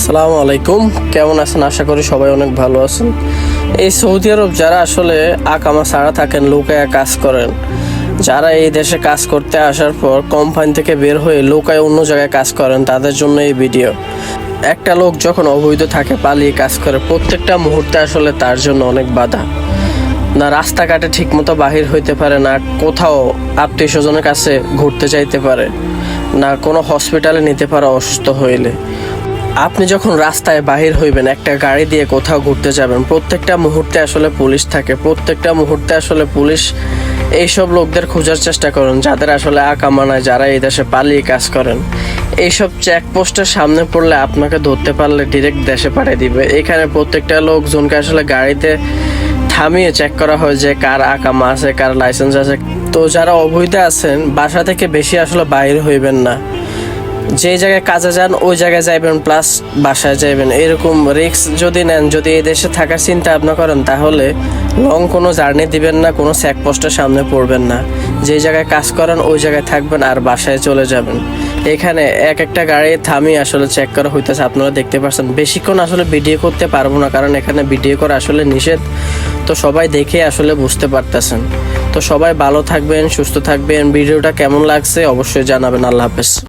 আসসালামু আলাইকুম। কেমন আছেন? আশা করি সবাই অনেক ভালো আছেন। এই সৌদি আরব যারা আসলে আকামা ছাড়া থাকেন, লোকায় কাজ করেন, যারা এই দেশে কাজ করতে আসার পর কোম্পানি থেকে বের হয়ে লোকায় অন্য জায়গায় কাজ করেন, তাদের জন্য এই ভিডিও একটা লোক যখন অবৈধ থাকে, পালিয়ে কাজ করে, প্রত্যেকটা মুহূর্তে আসলে তার জন্য অনেক বাধা। না, রাস্তাঘাটে ঠিকমতো বাহির হইতে পারে না, কোথাও আত্মীয় স্বজনের কাছে ঘুরতে চাইতে পারে, না কোনো হসপিটালে নিতে পারে, অসুস্থ হইলে। আপনি যখন রাস্তায় বাহির হইবেন, একটা গাড়ি দিয়ে কোথাও ঘুরতে যাবেন, প্রত্যেকটা মুহূর্তে আসলে পুলিশ থাকে, প্রত্যেকটা মুহূর্তে আসলে পুলিশ এইসব লোকদের খোঁজার চেষ্টা করেন, যাদের আসলে আঁকা আকামানায় যারা এই দেশে পালিয়ে কাজ করেন। এইসব চেকপোস্টের সামনে পড়লে আপনাকে ধরতে পারলে ডিরেক্ট দেশে পাঠিয়ে দিবে। এখানে প্রত্যেকটা লোকজনকে আসলে গাড়িতে থামিয়ে চেক করা হয় যে কার আকামা আছে কার লাইসেন্স আছে। তো যারা অবৈধ আছেন, বাসা থেকে বেশি আসলে বাইর হইবেন না। যে জায়গায় কাজে যান, ওই জায়গায় যাইবেন প্লাস বাসায় যাইবেন। এরকম রিস্ক যদি নেন, যদি এই দেশে থাকার চিন্তা ভাবনা করেন, তাহলে লং কোনো জার্নি দিবেন না, কোনো চেকপোস্টের সামনে পড়বেন না। যে জায়গায় কাজ করেন, ওই জায়গায় থাকবেন আর বাসায় চলে যাবেন। এখানে এক একটা গাড়ি থামিয়ে আসলে চেক করা হইতেছে, আপনারা দেখতে পাচ্ছেন বেশিক্ষণ আসলে ভিডিও করতে পারব না, কারণ এখানে ভিডিও করা আসলে নিষেধ। তো সবাই দেখে আসলে বুঝতে পারতেছেন। তো সবাই ভালো থাকবেন, সুস্থ থাকবেন। ভিডিওটা কেমন লাগছে, অবশ্যই জানাবেন। আল্লাহ হাফেজ।